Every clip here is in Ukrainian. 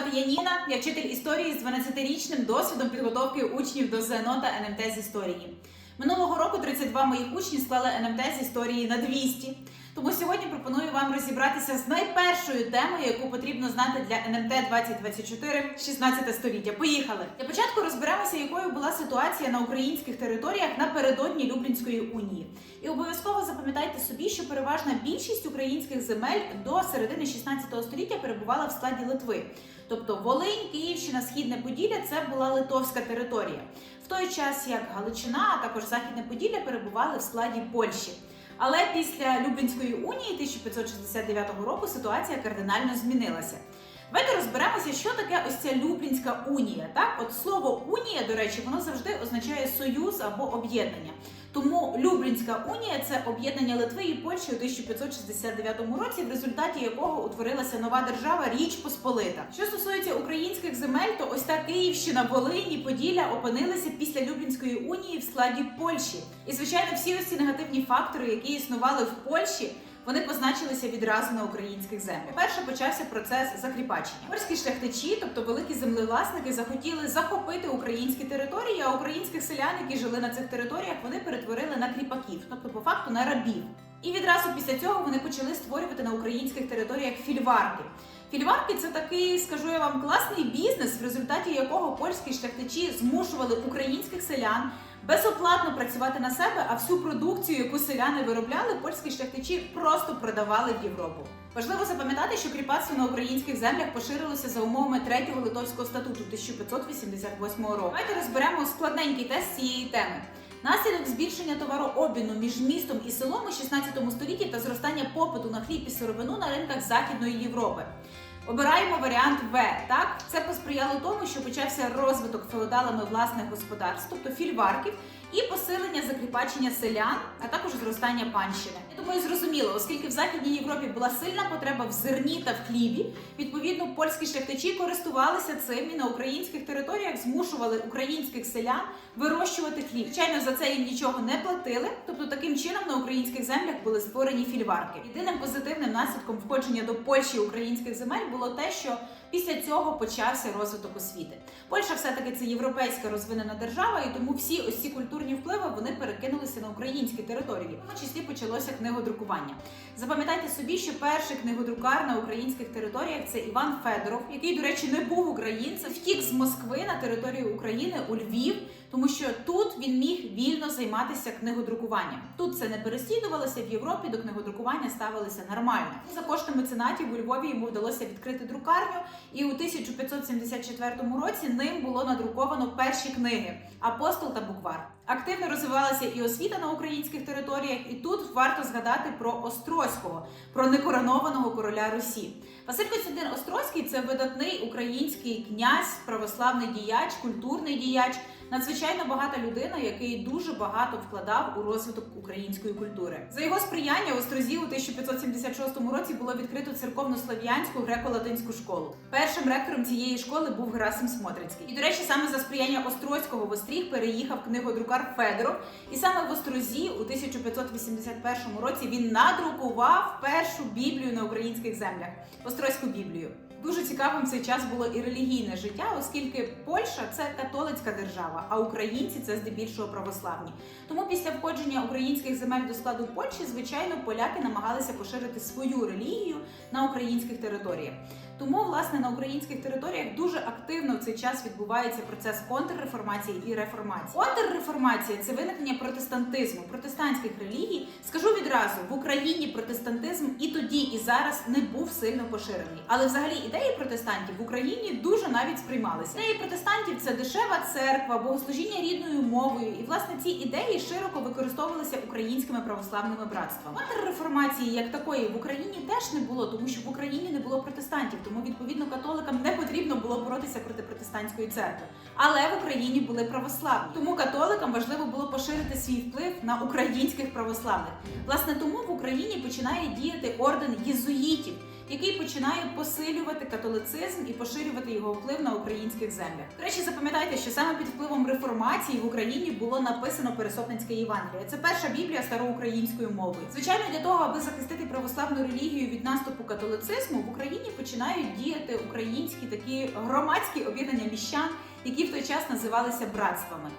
звати Яніна, я вчитель історії з 12-річним досвідом підготовки учнів до ЗНО та НМТ з історії. Минулого року 32 моїх учні склали НМТ з історії на 200. Тому сьогодні пропоную вам розібратися з найпершою темою, яку потрібно знати для НМТ 2024 16 століття. Поїхали! Для початку розберемося, якою була ситуація на українських територіях напередодні Люблінської унії. І обов'язково запам'ятайте собі, що переважна більшість українських земель до середини 16 століття перебувала в складі Литви. Тобто Волинь, Київщина, Східне Поділля це була литовська територія. В той час як Галичина, а також Західне Поділля перебували в складі Польщі. Але після Люблінської унії 1569 року ситуація кардинально змінилася. Давайте розберемося, що таке ось ця Люблінська унія. Так, от слово унія, до речі, воно завжди означає союз або об'єднання. Тому Люблінська унія це об'єднання Литви і Польщі у 1569 році, в результаті якого утворилася нова держава Річ Посполита. Що стосується українських земель, то ось та Київщина, Волинь і Поділля опинилися після Люблінської унії в складі Польщі. І звичайно, всі ось ці негативні фактори, які існували в Польщі. Вони позначилися відразу на українських землях. Перше почався процес закріпачення. Польські шляхтичі, тобто великі землевласники, захотіли захопити українські території, а українських селян, які жили на цих територіях, вони перетворили на кріпаків, тобто по факту на рабів. І відразу після цього вони почали створювати на українських територіях фільварки. Фільварки це такий, скажу я вам, класний бізнес, в результаті якого польські шляхтичі змушували українських селян безоплатно працювати на себе, а всю продукцію, яку селяни виробляли, польські шляхтичі просто продавали в Європу. Важливо запам'ятати, що кріпацтво на українських землях поширилося за умовами третього литовського статуту 1588 року. Давайте розберемо складненький тест цієї теми. Наслідок збільшення товарообміну між містом і селом у 16 столітті та зростання попиту на хліб і сировину на ринках Західної Європи. Обираємо варіант В. Так, це посприяло тому, що почався розвиток феодалами власних господарств, тобто фільварків, і посилення закріпачення селян, а також зростання панщини. Я думаю, зрозуміло, оскільки в Західній Європі була сильна потреба в зерні та в хлібі, відповідно, польські шляхтичі користувалися цим і на українських територіях змушували українських селян вирощувати хліб. Звичайно, за це їм нічого не платили. Тобто, таким чином на українських землях були створені фільварки. Єдиним позитивним наслідком входження до Польщі українських земель було те, що після цього почався розвиток освіти. Польща все-таки це європейська розвинена держава, і тому всі ось ці культурні впливи вони перекинулися на українські території. В тому числі почалося книгодрукування. Запам'ятайте собі, що перший книгодрукар на українських територіях це Іван Федоров, який, до речі, не був українцем, втік з Москви на територію України у Львів, тому що тут він міг вільно займатися книгодрукуванням. Тут це не переслідувалося в Європі. До книгодрукування ставилися нормально. За кошти меценатів у Львові йому вдалося відкрити друкарню, і у 1574 році ним було надруковано перші книги Апостол та Буквар. Активно розвивалася і освіта на українських територіях, і тут варто згадати про Острозького, про некоронованого короля Русі. Василь Костянтин Острозький це видатний український князь, православний діяч, культурний діяч, надзвичайно багата людина, який дуже багато вкладав у розвиток української культури. За його сприяння в Острозі у 1576 році було відкрито церковно-слав'янську греко-латинську школу. Першим ректором цієї школи був Герасим Смотрицький. І, до речі, саме за сприяння Острозького в Остріг переїхав книгодрукар Федоров. І саме в Острозі у 1581 році він надрукував першу біблію на українських землях Острозьку біблію. Дуже цікавим цей час було і релігійне життя, оскільки Польща це католицька держава, а українці це здебільшого православні. Тому після входження українських земель до складу Польщі, звичайно, поляки намагалися поширити свою релігію на українських територіях. Тому, власне, на українських територіях дуже активно в цей час відбувається процес контрреформації і реформації. Контрреформація це виникнення протестантизму, протестантських релігій. Скажу відразу, в Україні протестантизм і тоді, і зараз не був сильно поширений. Але взагалі ідеї протестантів в Україні дуже навіть сприймалися. Ідеї протестантів це дешева церква, богослужіння рідною мовою. І власне ці ідеї широко використовувалися українськими православними братствами. Контрреформації як такої в Україні теж не було, тому що в Україні не було протестантів. Тому відповідно католикам не потрібно було боротися проти протестантської церкви. Але в Україні були православні. Тому католикам важливо було поширити свій вплив на українських православних. Власне, тому в Україні починає діяти орден єзуїтів. Який починає посилювати католицизм і поширювати його вплив на українських землях. До речі, запам'ятайте, що саме під впливом реформації в Україні було написано Пересопницьке Євангеліє. Це перша біблія староукраїнською мовою. Звичайно, для того, аби захистити православну релігію від наступу католицизму, в Україні починають діяти українські такі громадські об'єднання міщан, які в той час називалися братствами.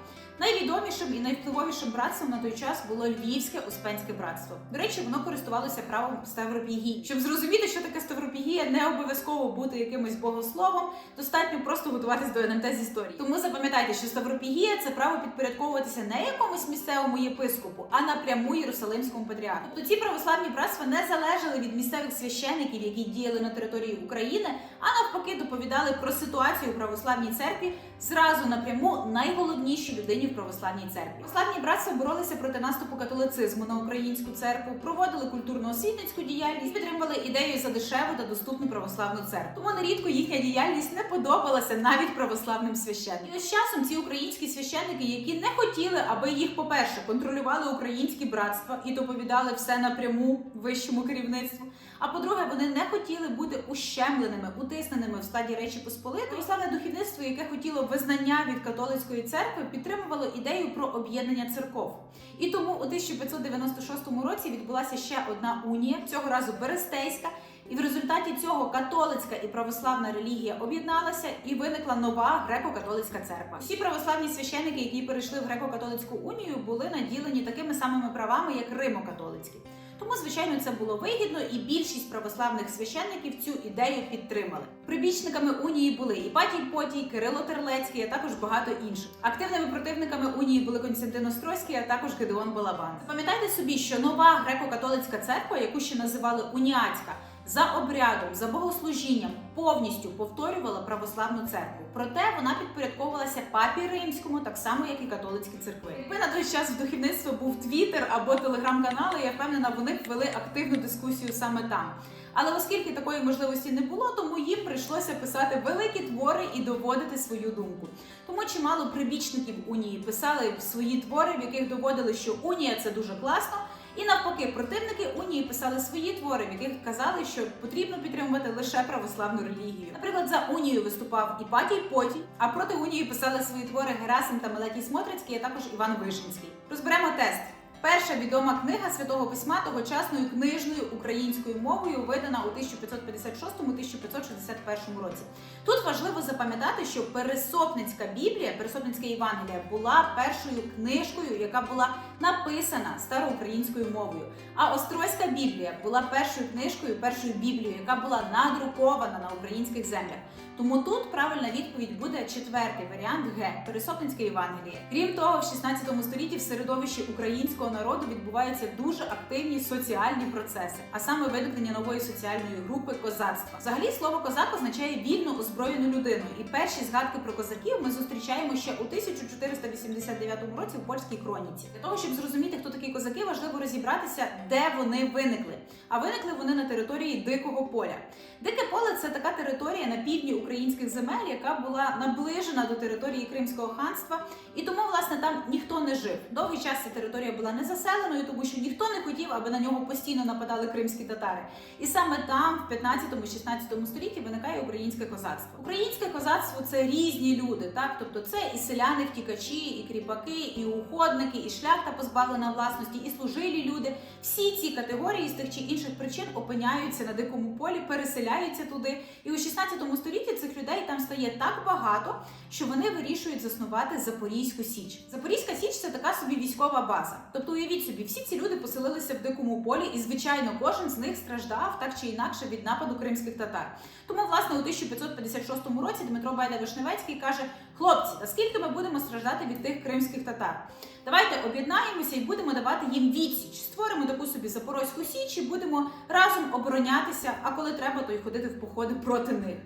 Найвідомішим і найвпливовішим братством на той час було Львівське Успенське братство. До речі, воно користувалося правом Ставропігії. Щоб зрозуміти, що таке Ставропігія, не обов'язково бути якимось богословом, достатньо просто готуватись до НМТ з історії. Тому запам'ятайте, що Ставропігія це право підпорядковуватися не якомусь місцевому єпископу, а напряму Єрусалимському патріарху. Тобто ці православні братства не залежали від місцевих священиків, які діяли на території України, а навпаки доповідали про ситуацію православній церкві зразу напряму найголовнішій людині в православній церкві. Православні братства боролися проти наступу католицизму на українську церкву, проводили культурно-освітницьку діяльність, підтримували ідею за дешеву та доступну православну церкву. Тому нерідко їхня діяльність не подобалася навіть православним священникам. І ось часом ці українські священники, які не хотіли, аби їх, по-перше, контролювали українські братства і доповідали все напряму вищому керівництву. А по-друге, вони не хотіли бути ущемленими, утисненими в складі Речі Посполитої. Православне духовництво, яке хотіло визнання від католицької церкви, підтримувало ідею про об'єднання церков. І тому у 1596 році відбулася ще одна унія, цього разу Берестейська. І в результаті цього католицька і православна релігія об'єдналася і виникла нова греко-католицька церква. Всі православні священники, які перейшли в греко-католицьку унію, були наділені такими самими правами, як римо-католицькі. Тому, звичайно, це було вигідно, і більшість православних священників цю ідею підтримали. Прибічниками унії були Іпатій Потій, Кирило Терлецький, а також багато інших. Активними противниками унії були Константин Острозький, а також Гедеон Балабан. Пам'ятайте собі, що нова греко-католицька церква, яку ще називали уніатська, за обрядом, за богослужінням повністю повторювала православну церкву. Проте вона підпорядковувалася папі римському, так само як і католицькі церкви. Якби на той час в духовництва був твіттер або телеграм-канали, я впевнена, вони вели активну дискусію саме там. Але оскільки такої можливості не було, тому їм прийшлося писати великі твори і доводити свою думку. Тому чимало прибічників унії писали свої твори, в яких доводили, що унія це дуже класно. І навпаки, противники унії писали свої твори, в яких казали, що потрібно підтримувати лише православну релігію. Наприклад, за унію виступав Іпатій Потій, а проти унії писали свої твори Герасим та Мелетій Смотрицький, а також Іван Вишинський. Розберемо тест. Перша відома книга Святого Письма тогочасною книжною українською мовою видана у 1556-1561 році. Тут важливо запам'ятати, що Пересопницька Біблія, Пересопницьке Євангелія була першою книжкою, яка була написана староукраїнською мовою. А Острозька Біблія була першою книжкою, першою біблією, яка була надрукована на українських землях. Тому тут правильна відповідь буде четвертий варіант Г Пересопницьке Євангеліє. Крім того, в 16 столітті в середовищі українського народу відбуваються дуже активні соціальні процеси, а саме виникнення нової соціальної групи козацтва. Взагалі слово козак означає вільно озброєну людину, і перші згадки про козаків ми зустрічаємо ще у 1489 році в польській хроніці. Для того щоб зрозуміти, хто такі козаки, важливо розібратися, де вони виникли. А виникли вони на території дикого поля. Дике поле це така територія на півдні українських земель, яка була наближена до території Кримського ханства, і тому власне там ніхто не жив. Довгий час ця територія була не заселеною, тому що ніхто не хотів, аби на нього постійно нападали кримські татари. І саме там, в 15-16 столітті, виникає українське козацтво. Українське козацтво це різні люди, так тобто це і селяни, втікачі, і кріпаки, і уходники, і шляхта позбавлена власності, і служилі люди. Всі ці категорії з тих чи інших причин опиняються на дикому полі, переселяються туди. І у 16 столітті цих людей там стає так багато, що вони вирішують заснувати Запорізьку Січ. Запорізька Січ це така собі військова база. Тобто, уявіть собі, всі ці люди поселилися в дикому полі, і звичайно, кожен з них страждав так чи інакше від нападу кримських татар. Тому, власне, у 1556 році Дмитро Байда Вишневецький каже: хлопці, та скільки ми будемо страждати від тих кримських татар? Давайте об'єднаємося і будемо давати їм відсіч. Створимо таку собі Запорозьку Січ і будемо разом оборонятися, а коли треба, то й ходити в походи проти них.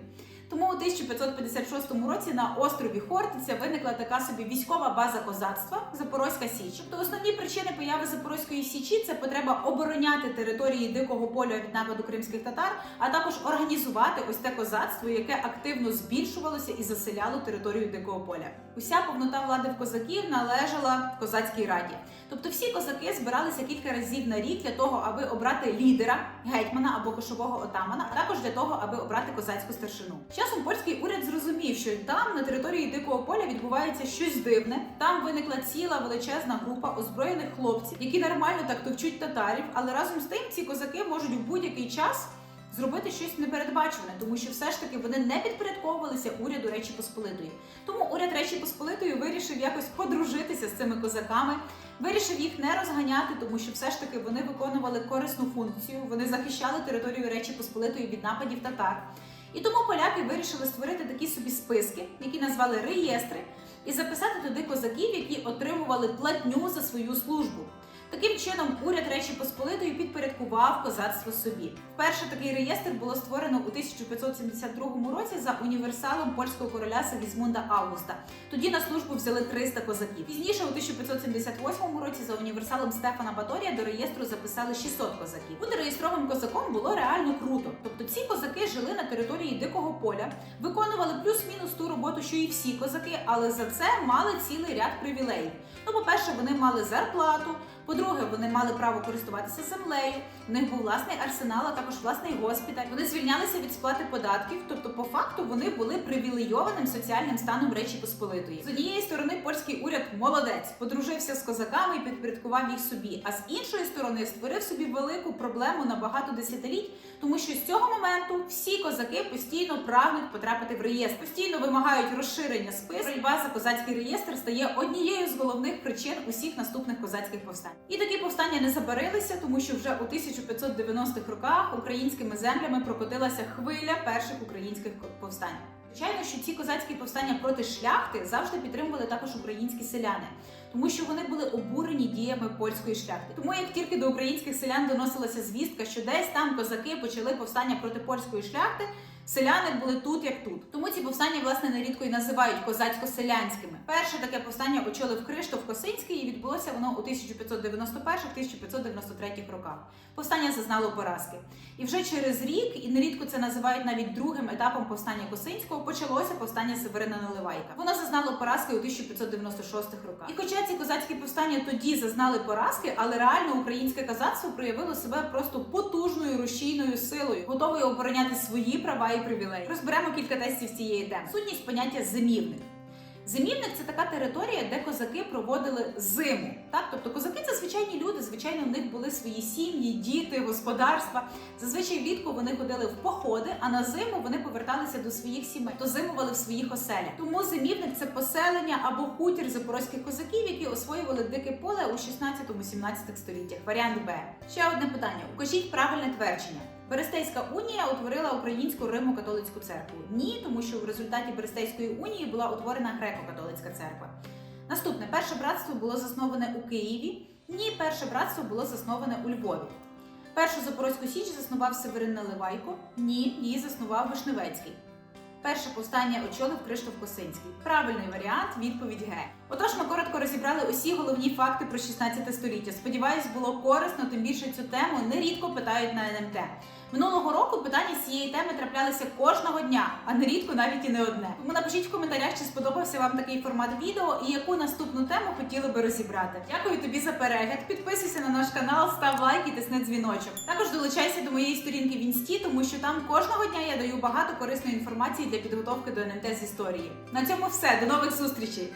Тому у 1556 році на острові Хортиця виникла така собі військова база козацтва Запорозька Січ. Тобто основні причини появи Запорозької Січі це потреба обороняти території дикого поля від нападу кримських татар, а також організувати ось те козацтво, яке активно збільшувалося і заселяло територію дикого поля. Уся повнота влади в козаків належала козацькій раді. Тобто всі козаки збиралися кілька разів на рік для того, аби обрати лідера, гетьмана або кошового отамана, а також для того, аби обрати козацьку старшину. Часом польський уряд зрозумів, що там на території дикого поля відбувається щось дивне. Там виникла ціла величезна група озброєних хлопців, які нормально так товчуть татарів, але разом з тим ці козаки можуть в будь-який час зробити щось непередбачене, тому що все ж таки вони не підпорядковувалися уряду Речі Посполитої. Тому уряд Речі Посполитої вирішив якось подружитися з цими козаками, вирішив їх не розганяти, тому що все ж таки вони виконували корисну функцію, вони захищали територію Речі Посполитої від нападів татар. І тому поляки вирішили створити такі собі списки, які назвали реєстри, і записати туди козаків, які отримували платню за свою службу. Таким чином, уряд Речі Посполитої підпорядкував козацтво собі. Вперше такий реєстр було створено у 1572 році за універсалом польського короля Сигізмунда Августа. Тоді на службу взяли 300 козаків. Пізніше, у 1578 році, за універсалом Стефана Баторія до реєстру записали 600 козаків. Бути реєстровим козаком було реально круто. Тобто ці козаки жили на території дикого поля, виконували плюс-мінус ту роботу, що і всі козаки, але за це мали цілий ряд привілеїв. Ну, по-перше, вони мали зарплату. По-друге, вони мали право користуватися землею. В них був власний арсенал, а також власний госпіталь. Вони звільнялися від сплати податків. Тобто, по факту, вони були привілейованим соціальним станом Речі Посполитої. З однієї сторони, польський уряд молодець, подружився з козаками і підпорядкував їх собі. А з іншої сторони, створив собі велику проблему на багато десятиліть, тому що з цього моменту всі козаки постійно прагнуть потрапити в реєстр, постійно вимагають розширення списку. Боротьба за козацький реєстр стає однією з головних причин усіх наступних козацьких повстань. І такі повстання не забарилися, тому що вже у 1590-х роках українськими землями прокотилася хвиля перших українських повстань. Звичайно, що ці козацькі повстання проти шляхти завжди підтримували також українські селяни, тому що вони були обурені діями польської шляхти. Тому як тільки до українських селян доносилася звістка, що десь там козаки почали повстання проти польської шляхти. Селяни були тут як тут. Тому ці повстання, власне, нерідко і називають козацько-селянськими. Перше таке повстання очолив Криштоф Косинський, і відбулося воно у 1591-1593 роках. Повстання зазнало поразки. І вже через рік, і нерідко це називають навіть другим етапом повстання Косинського, почалося повстання Северина Наливайка. Воно зазнало поразки у 1596 роках. І хоча ці козацькі повстання тоді зазнали поразки, але реально українське козацтво проявило себе просто потужною рушійною силою, готовою обороняти свої права і привілеї. Розберемо кілька тестів цієї теми. Сутність поняття зимівник. Зимівник це така територія, де козаки проводили зиму. Так, тобто козаки це звичайні люди. Звичайно, в них були свої сім'ї, діти, господарства. Зазвичай влітку вони ходили в походи, а на зиму вони поверталися до своїх сімей, то зимували в своїх оселях. Тому зимівник це поселення або хутір запорозьких козаків, які освоювали дике поле у 16-17 століттях. Варіант Б. Ще одне питання: укажіть правильне твердження. Берестейська унія утворила українську Римо-католицьку церкву. Ні, тому що в результаті Берестейської унії була утворена греко-католицька церква. Наступне перше братство було засноване у Києві. Ні, перше братство було засноване у Львові. Першу Запорозьку Січ заснував Северин Наливайко. Ні, її заснував Вишневецький. Перше повстання очолив Криштоф Косинський. Правильний варіант відповідь Г. Отож, ми коротко розібрали усі головні факти про 16 століття. Сподіваюсь, було корисно, тим більше цю тему нерідко питають на НМТ. Минулого року питання з цієї теми траплялися кожного дня, а нерідко навіть і не одне. Тому напишіть в коментарях, чи сподобався вам такий формат відео і яку наступну тему хотіли би розібрати. Дякую тобі за перегляд. Підписуйся на наш канал, став лайк і тисни дзвіночок. Також долучайся до моєї сторінки в інсті, тому що там кожного дня я даю багато корисної інформації для підготовки до НМТ з історії. На цьому все. До нових зустрічей!